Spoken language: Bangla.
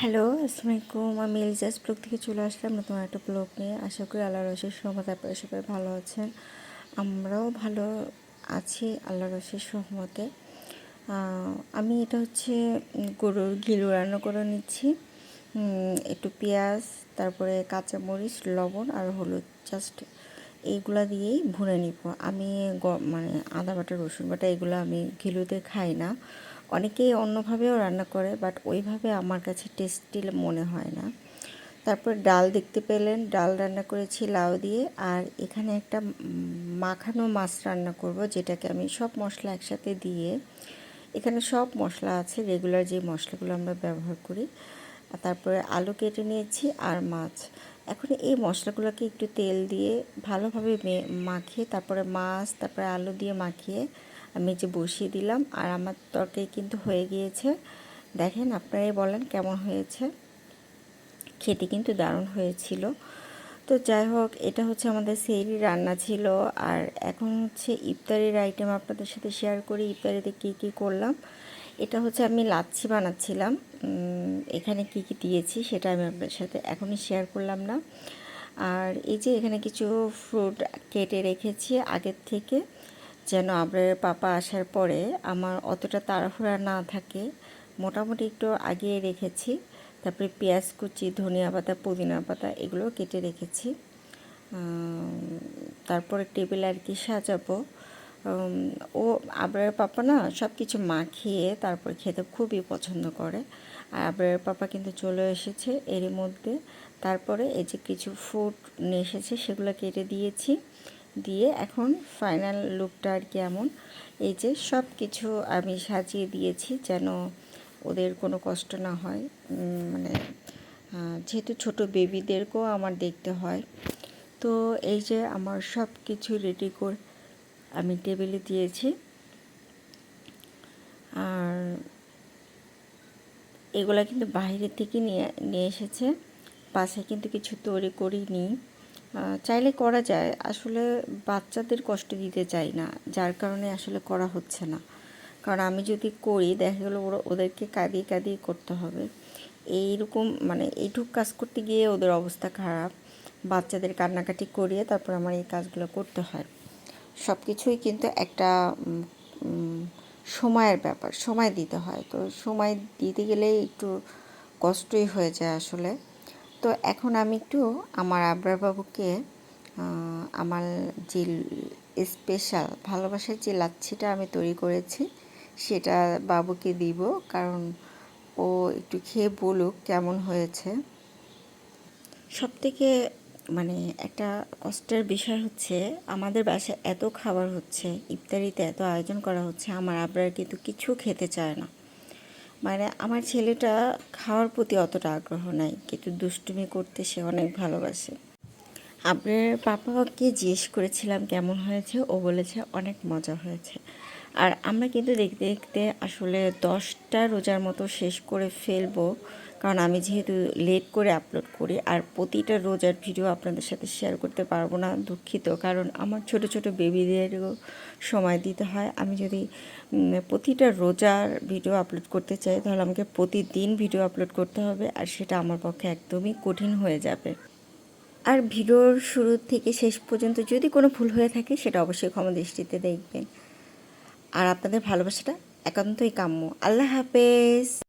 হ্যালো আসসালামাইকুম আমি এলিজাস ব্লগ থেকে চলে আসলাম নতুন একটা ব্লগ নিয়ে। আশা করি আল্লাহ রসের সহমত আপনারা সবাই ভালো আছেন। আমরাও ভালো আছি আল্লাহ রসের সহমতে আমি এটা হচ্ছে গরুর গিলু রান্না করে নিচ্ছি। একটু পেঁয়াজ, তারপরে কাঁচামরিচ, লবণ আর হলুদ। জাস্ট এইগুলা দিয়েই ভুনে নিব। আমি মানে আদা বাটা, রসুন বাটা, এগুলো আমি ঘিলুতে খাই না। অনেকেই অন্যভাবেও রান্না করে বাট ওইভাবে আমার কাছে টেস্টি মনে হয় না। তারপর ডাল দেখতে পেলেন, ডাল রান্না করেছি লাউ দিয়ে, আর এখানে একটা মাখানো মাছ রান্না করব, যেটাকে আমি সব মশলা একসাথে দিয়ে, এখানে সব মশলা আছে রেগুলার যে মশলাগুলো আমরা ব্যবহার করি তারপরে আলু কেটে নিয়েছি আর মাছ। এখন এই মশলাগুলোকে একটু তেল দিয়ে ভালোভাবে মাখিয়ে, তারপরে মাছ, তারপরে আলু দিয়ে মাখিয়ে আমি যে বসিয়ে দিলাম আর আমার তরকারি কিন্তু হয়ে গিয়েছে। দেখেন আপনারাই বলেন কেমন হয়েছে। খেতে কিন্তু দারুণ হয়েছিল। তো যাই হোক, এটা হচ্ছে আমাদের সেরি রান্না ছিল। আর এখন হচ্ছে ইফতারির আইটেম আপনাদের সাথে শেয়ার করি, ইফতারিতে কী কী করলাম। এটা হচ্ছে আমি লাচ্ছি বানাচ্ছিলাম। এখানে কি কি দিয়েছি সেটা আমি আপনাদের সাথে এখনই শেয়ার করলাম না। আর এই যে এখানে কিছু ফ্রুট কেটে রেখেছি আগের থেকে। যেন আবরের পাপা আসার পরে আমার অতটা তাড়াহুড়া না থাকে, মোটামুটি একটু আগিয়ে রেখেছি। তারপরে পেঁয়াজ কুচি, ধনিয়া পাতা, পুদিনা পাতা এগুলো কেটে রেখেছি। তারপরে টেবিল আর কি সাজাবো। ও আবরার পাপা না সব কিছু মাখিয়ে তারপর খেতে খুবই পছন্দ করে। আর আবরার পাপা কিন্তু চলে এসেছে এরই মধ্যে। তারপরে এই যে কিছু ফুড নিয়ে এসেছে সেগুলো কেটে দিয়েছি। দিয়ে এখন ফাইনাল লুকটা আর কি এমন। এই যে সব কিছু আমি সাজিয়ে দিয়েছি যেন ওদের কোনো কষ্ট না হয়। মানে যেহেতু ছোট বেবিদেরকেও আমার দেখতে হয়। তো এই যে আমার সব কিছু রেডি করে আমি টেবিলে দিয়েছি। আর এগুলা কিন্তু বাইরে থেকে নিয়ে নিয়ে এসেছে। বাসায় কিন্তু কিছু তৈরি করিনি। চাইলে করা যায়। আসলে বাচ্চাদের কষ্ট দিতে চাই না, যার কারণে আসলে করা হচ্ছে না। কারণ আমি যদি করি, দেখা গেলো ওরা, ওদেরকে কাঁদিয়ে কাঁদিয়ে করতে হবে। এইরকম মানে এইটুক কাজ করতে গিয়ে ওদের অবস্থা খারাপ। বাচ্চাদের কান্নাকাটি করিয়ে তারপর আমার এই কাজগুলো করতে হয়। সব কিছুই কিন্তু একটা সময়ের ব্যাপার, সময় দিতে হয়। তো সময় দিতে গেলেই একটু কষ্টই হয়ে যায় আসলে। তো এখন আমি একটু আমার আবরার বাবুকে আমার যে স্পেশাল ভালোবাসার যে লাচ্ছিটা আমি তৈরি করেছি, সেটা বাবুকে দিব। কারণ ও একটু খেয়ে বলুক কেমন হয়েছে। সব থেকে মানে একটা কষ্টের বিষয় হচ্ছে, আমাদের বাসায় এত খাবার হচ্ছে, ইফতারিতে এত আয়োজন করা হচ্ছে, আমার আবরার কিন্তু কিছু খেতে চায় না। মানে আমার ছেলেটা খাওয়ার প্রতি অতটা আগ্রহ নাই, কিন্তু দুষ্টুমি করতে সে অনেক ভালোবাসে। আপনার পাপাকে জিজ্ঞেস করেছিলাম কেমন হয়েছে, ও বলেছে অনেক মজা হয়েছে। আর আমরা কিন্তু দেখতে দেখতে আসলে দশটা রোজার মতো শেষ করে ফেলব। কারণ আমি যেহেতু লেট করে আপলোড করি, আর প্রতিটা রোজার ভিডিও আপনাদের সাথে শেয়ার করতে পারব না দুঃখিত। কারণ আমার ছোট ছোট বেবিদেরও সময় দিতে হয়। আমি যদি প্রতিটা রোজার ভিডিও আপলোড করতে চাই, তাহলে আমাকে প্রতিদিন ভিডিও আপলোড করতে হবে, আর সেটা আমার পক্ষে একদমই কঠিন হয়ে যাবে। আর ভিডিওর শুরু থেকে শেষ পর্যন্ত যদি কোনো ভুল হয়ে থাকে, সেটা অবশ্যই ক্ষমা দৃষ্টিতে দেখবেন। আর আপনাদের ভালোবাসাটা একান্তই কাম্য। আল্লাহ হাফেজ।